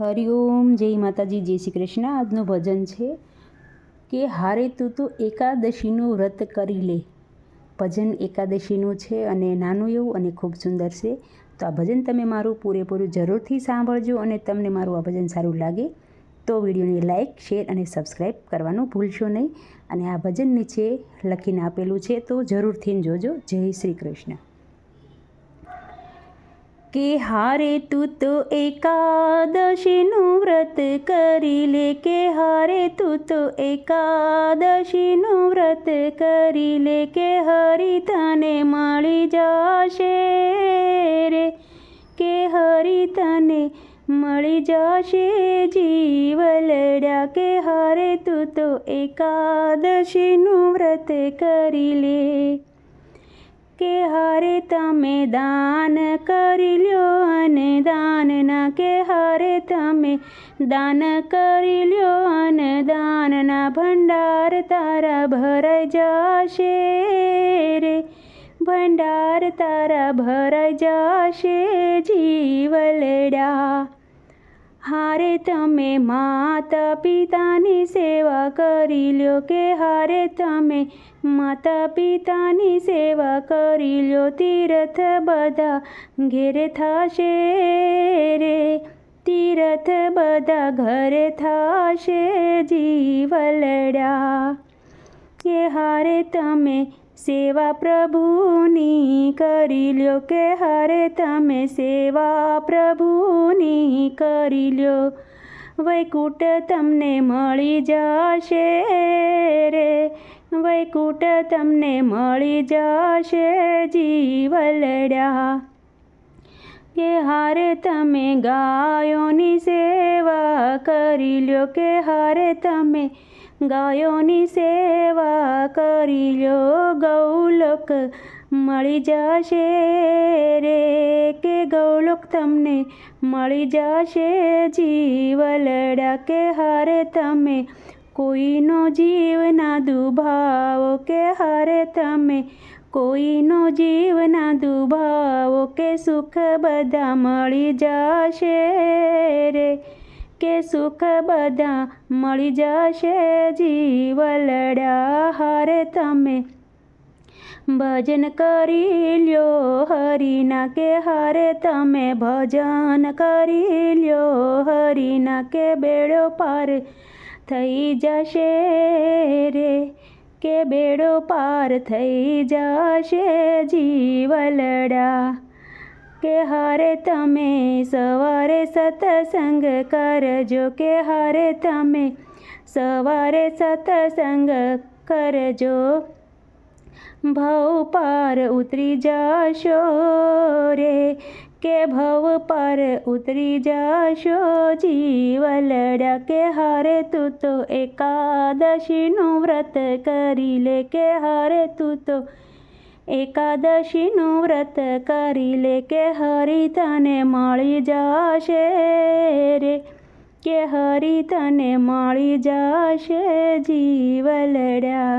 હરિઓમ જય માતાજી, જય શ્રી કૃષ્ણ. આજનું ભજન છે કે હારે તું તો એકાદશીનું વ્રત કરી લે. ભજન એકાદશીનું છે અને નાનું એવું અને ખૂબ સુંદર છે. તો આ ભજન તમે મારું પૂરેપૂરું જરૂરથી સાંભળજો અને તમને મારું આ ભજન સારું લાગે તો વિડીયોને લાઇક શેર અને સબસ્ક્રાઈબ કરવાનું ભૂલશો નહીં. અને આ ભજન નીચે લખીને આપેલું છે તો જરૂરથી જોજો. જય શ્રી કૃષ્ણ. કે હારે તું તો એકાદશીનું વ્રત કરી લે, કે હારે તું તો એકાદશીનું વ્રત કરી લે, કે હરી તને મળી જશે રે, કે હરી તને મળી જશે જીવલડા કે હારે તું તો એકાદશીનું વ્રત કરી લે. કે હારે તમે દાન કરી લ્યો અને દાનના કે હારે તમે દાન કરી લ્યો અને દાનના ભંડાર તારા ભરાઈ જશે રે. ભંડાર તારા ભરાઈ જશે જીવલડા હારે તમે માતા પિતાની સેવા કરી લ્યો કે હારે તમે માતા પિતાની સેવા કરી લ્યો તીરથ બધા ઘેરે થશે રે. તીરથ બધા ઘરે થશે જીવલડા કે હારે તમે સેવા પ્રભુની કરી લ્યો કે હારે તમે સેવા પ્રભુની કરી લ્યો. વૈકુટ તમને મળી જશે રે. વૈકુટ તમને મળી જશે જીવલડા કે હારે તમે ગાયોની સેવા કરી લ્યો, કે હારે તમે ગાયોની સેવા કરી લ્યો ગૌલોક. મળી જશે રે કે ગૌલોક, તમને મળી જશે જીવલડા કે હારે તમે? કોઈનો જીવ ના દુભાવો કે હારે તમે? કોઈનો જીવ ના દુભાવો કે સુખ બધા મળી જશે રે? કે સુખ બધા મળી જશે જીવલડા હારે તમે. ભજન કરી લ્યો હરિના કે હારે તમે. ભજન કરી લ્યો હરિના કે બેડો પાર થઈ જશે રે. કે બેડો પાર થઈ જશે જીવલડા કે હારે તમે સવારે સતસંગ કરજો, કે હારે તમે સવારે સતસંગ કરજો. ભવ પાર ઉતરી જશો રે, કે ભવ પાર ઉતરી જશો જીવલડા કે હારે તું તો એકાદશીનું વ્રત કરી લે, કે હારે તું તો એકાદશીનું વ્રત કરી લે કે હરી તને મળી જશે રે. કે હરી તને મળી જશે જીવલડા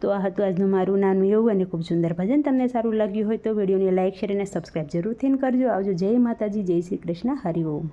તો આ હતું આજનું મારું નાનું એવું અને ખૂબ સુંદર ભજન. તમને સારું લાગ્યું હોય તો વિડીયોને લાઇક શેર અને સબસ્ક્રાઈબ જરૂરથી કરજો. આવજો જય માતાજી, જય શ્રી કૃષ્ણ. હરિ ઓમ.